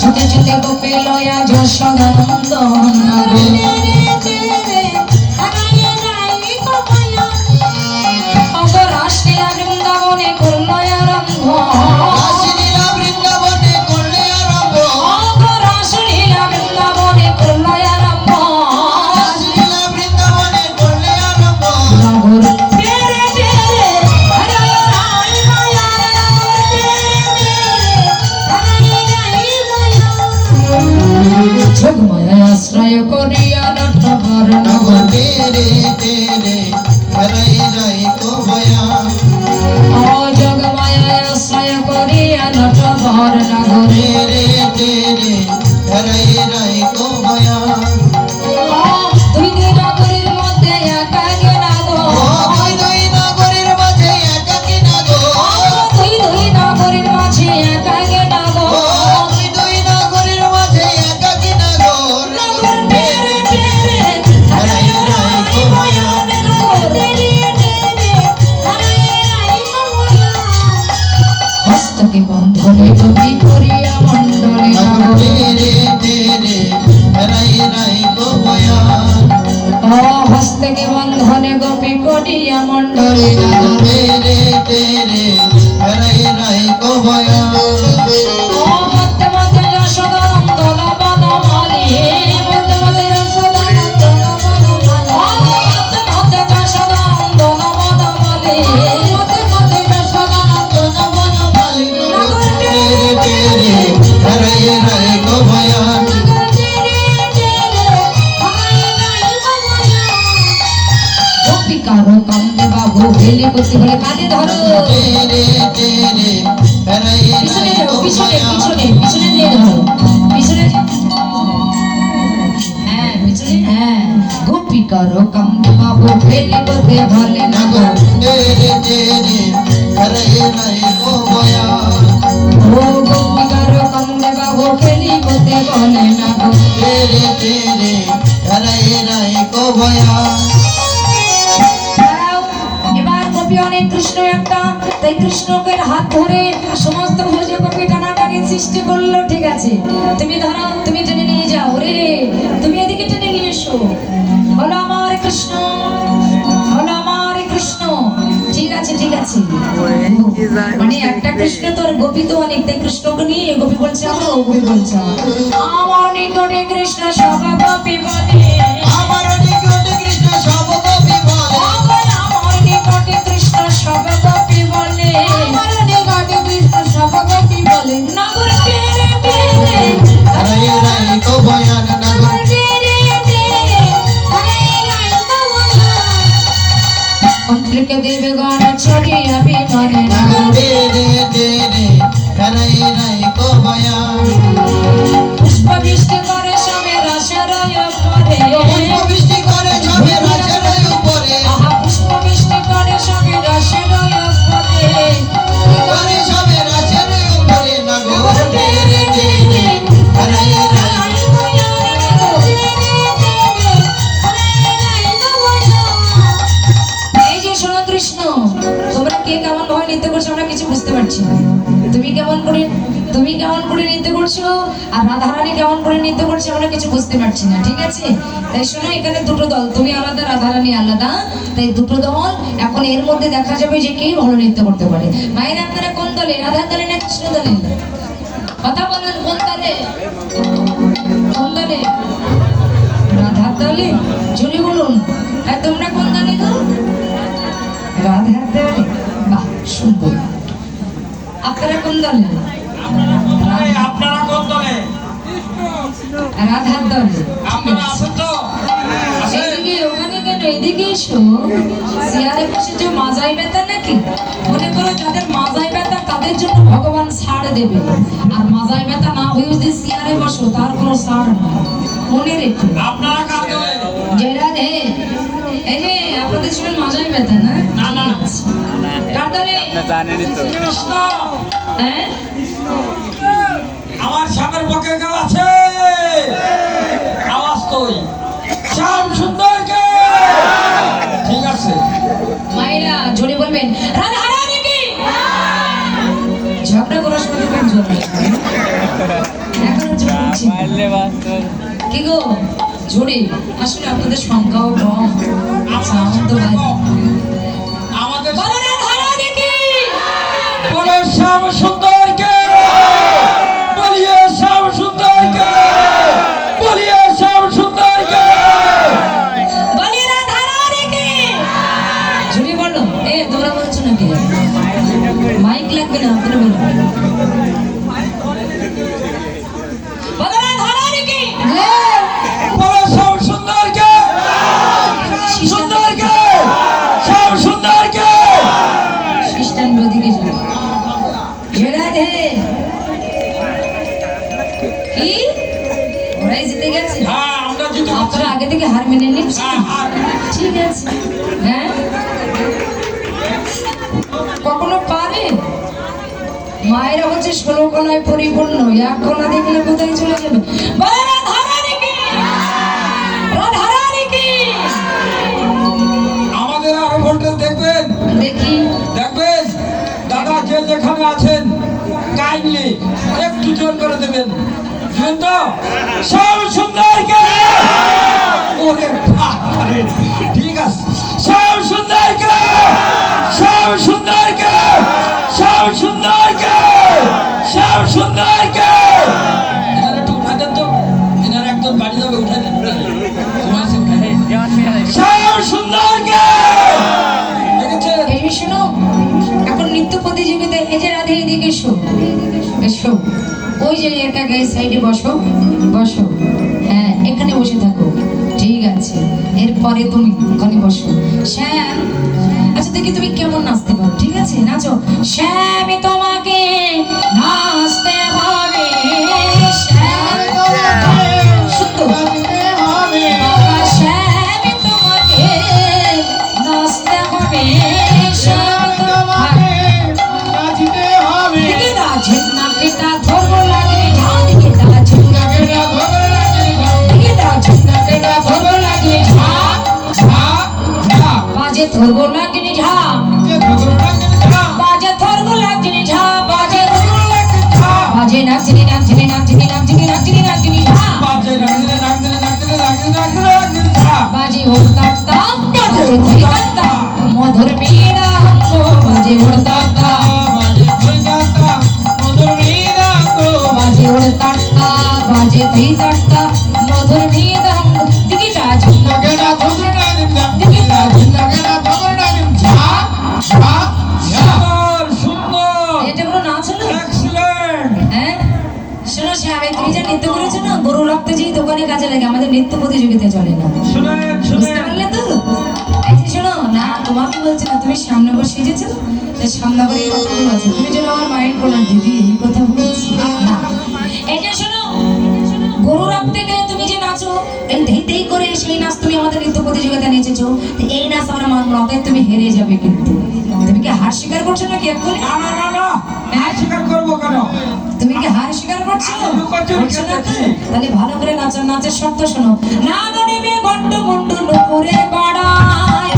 ছুটে ছুটে গোপে লয়া যশোদানন্দ। রাই কো ভয়া যোগমায়া আশ্রয় করিয়া নটবর নগর। রে রে রে রে রাই রাই কো ভয়া গোপিকারো কান্দে বাবু, ভেলি করতে বলে কাঁধে ধরো। পিছনে ধরো, পিছনে পিছনে পিছনে দিয়ে ধরো। পিছনে হ্যাঁ পিছনে হ্যাঁ। গোপিকার কান্দ বাবু, ভেলি করতে বলে কৃষ্ণকে হাত ধরে সমস্ত ভোজ গোপী টানাটানি সৃষ্টি করল, ঠিক আছে? তুমি ধরো, তুমি টেনে নিয়ে যাও। রে, তুমি এদিকে টেনে নিয়ে এসো। বলো আমার কৃষ্ণ আমার কৃষ্ণ। ঠিক আছে ঠিক আছে। মানে একটা কৃষ্ণ তোর গোপী তো অনেক, তাই কৃষ্ণকে নিয়ে গোপী বলছে, আমার ও গোপী বলছে। আমার। নিকটে কৃষ্ণ সব গোপী বলে। আমার নিকটে কৃষ্ণ সব কবি বলে। আমার নিকটে কৃষ্ণ গোপী কে কেমন ভাবে নৃত্য করছ আমরা কিছু বুঝতে পারছি না। তুমি কেমন করে, তুমি কেমন করে নৃত্য করছ আর রাধারানী কেমন করে নৃত্য করছে আমরা কিছু বুঝতে পারছি না, ঠিক আছে? তাই শোনো, এখানে দুটো দল, তুমি আলাদা, রাধারানী আলাদা। তাই দুটো দল, এখন এর মধ্যে দেখা যাবে যে কে ভালো নৃত্য করতে পারে। মায়ের আপনারা কোন দলে, রাধার দলে না কৃষ্ণ দলে? কথা বলেন, কোন দলে? কোন দলে? রাধার দলে? জুড়ে বলুন। আর তোমরা কোন বাহ আপনারা কোন দলে? আপনারা কোন দলে? রাধার দলে। আপনারা আছেন তো? এইদিকে ওখানে কেন? এদিকে এসো। চেয়ারে বসে যে মাজাই ব্যথা নাকি? মনে করো যাদের মাজাই ব্যথা তাদের জন্য ভগবান ছাড় দেবে। আর মাজাই ব্যথা না হয়ে যদি চেয়ারে বসো তার কোনো ছাড় নাই। মনে রেখো। আপনারা কার দলে? জয় রাধে এই যে আপনাদের সবাই মাজাই ব্যথা না? না, না। দলে জানেনই তো। হ্যাঁ? আমার সাপের পক্ষে কেউ আছে? আওয়াজ তুই শ্যাম সুন্দরকে। ঠিক আছে। মায়েরা জোরে বলবেন। রাধা রানী কি? ঝগড়া করার সময় জোর? এখনও জোর কি গো? জোরে। আসলে আপনাদের সংখ্যাও কম। সাউন্ড কি? ওরাই জিতে গেছে? হ্যাঁ আমরা জিতে আপনারা আগে থেকে হার মেনে হ্যাঁ, ঠিক আছে। হ্যাঁ? কখনো পারে? মায়েরা হচ্ছে ষোলো কলায় পরিপূর্ণ। এক কলা দেখলে কোথায় চলে যাবে? আমাদের আরও ভোল্টেজ দেখবেন? দেখি। দেখবেন? দাদা যে যেখানে আছেন কাইন্ডলি একটু জোর করে দেবেন। তো সব বাবারে, ঠিক আছে। যে একা গায়ে সাইডে বসো বসো। হ্যাঁ এখানে বসে থাকো। ঠিক আছে। এরপরে তুমি ওখানে বসো। শ্যাম আচ্ছা দেখি তুমি কেমন নাচতে পারো। ঠিক আছে? নাচো। শ্যাম তোমাকে নাচতে হবে। শ্যাম সুন্দর বাবা শ্যাম ধরবো লাগে প্রতিযোগিতা চলে না। বুঝতে পারলে তো? এই শোনো না তোমাকে বলছি না তুমি সামনে বসে এসেছ সামনে বলছো। তুমি যেন আমার মাইন্ড করো দিদি এই কথা বলছি। না। এই যে শোনো গরু রাখতে গেলে তুমি যে নাচো দেই করে সেই নাচ তুমি আমাদের নৃত্য প্রতিযোগিতা নেচেছো। তো এই নাচ আমার মাথায় তুমি হেরে যাবে কিন্তু। তুমি কি হার স্বীকার করছ নাকি এক্ষুনি তাহলে ভালো করে নাচের নাচের শব্দ শোনো। নাগরিবে গন্ড গন্ড নুপুরে বাড়ায়।